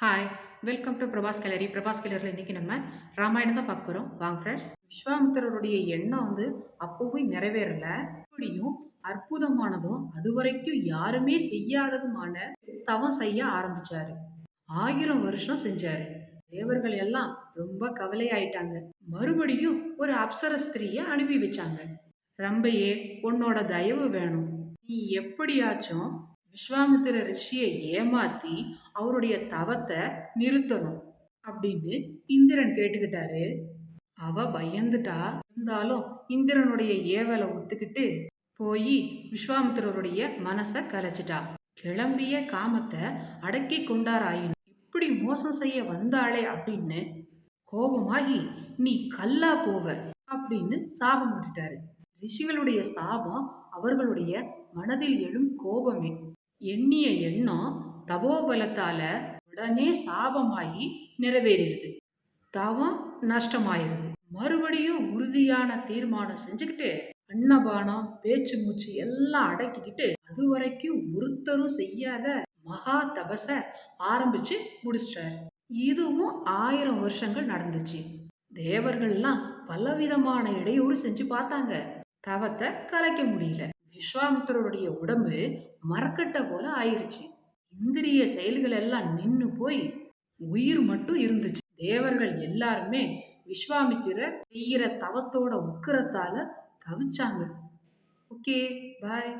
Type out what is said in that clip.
Hi welcome to Prabhas gallery Prabhas கேலரியில் இன்றைக்கி நம்ம ராமாயணம் தான் பார்க்க போகிறோம் வாங்க ஃப்ரெண்ட்ஸ் விஸ்வாமித்திரருடைய எண்ணம் வந்து அப்போவும் நிறைவேறல. அப்படியும் அற்புதமானதும் அது வரைக்கும் யாருமே செய்யாததுமான தவம் செய்ய ஆரம்பித்தார் ஆயிரம் வருஷம் செஞ்சார். தேவர்கள் எல்லாம் ரொம்ப கவலையாயிட்டாங்க. மறுபடியும் ஒரு அப்சர ஸ்திரீயை அனுப்பி வச்சாங்க. ரம்பையே உன்னோட தயவு வேணும். நீ எப்படியாச்சும் விஸ்வாமித்திர ரிஷியை ஏமாத்தி அவருடைய தவத்தை நிறுத்தணும் அப்படின்னு இந்திரன் கேட்டுக்கிட்டாரு. அவ பயந்துட்டா. இருந்தாலும் இந்திரனுடைய ஏவலை ஒத்துக்கிட்டு போய் விஸ்வாமித்திரருடைய மனசை கலைச்சிட்டா. கிளம்பிய காமத்தை அடக்கி கொண்டாராயின். இப்படி மோசம் செய்ய வந்தாளே அப்படின்னு கோபமாகி நீ கல்லா போவ அப்படின்னு சாபம் விட்டுட்டாரு. ரிஷிகளுடைய சாபம் அவர்களுடைய மனதில் எழும் கோபமே. எண்ணிய எண்ணம் தபோபலத்தால உடனே சாபமாகி நிறைவேறிடுது. தவம் நஷ்டமாயிருது மறுபடியும் உறுதியான தீர்மானம் செஞ்சுக்கிட்டு அன்னபானம் பேச்சு மூச்சு எல்லாம் அடக்கிக்கிட்டு அது வரைக்கும் ஒருத்தரும் செய்யாத மகா தபச ஆரம்பிச்சு முடிச்சிட்டாரு. இதுவும் ஆயிரம் வருஷங்கள் நடந்துச்சு. தேவர்கள்லாம் பலவிதமான இடையூறு செஞ்சு பார்த்தாங்க. தவத்தை கலைக்க முடியல. விஸ்வாமித்திரருடைய உடம்பு மரக்கட்டை போல ஆயிருச்சு. இந்திரிய செயல்கள் எல்லாம் நின்று போய் உயிர் மட்டும் இருந்துச்சு. தேவர்கள் எல்லாருமே விஸ்வாமித்திரர் செய்யற தவத்தோட உக்கரத்தால தவிச்சாங்க. Okay bye.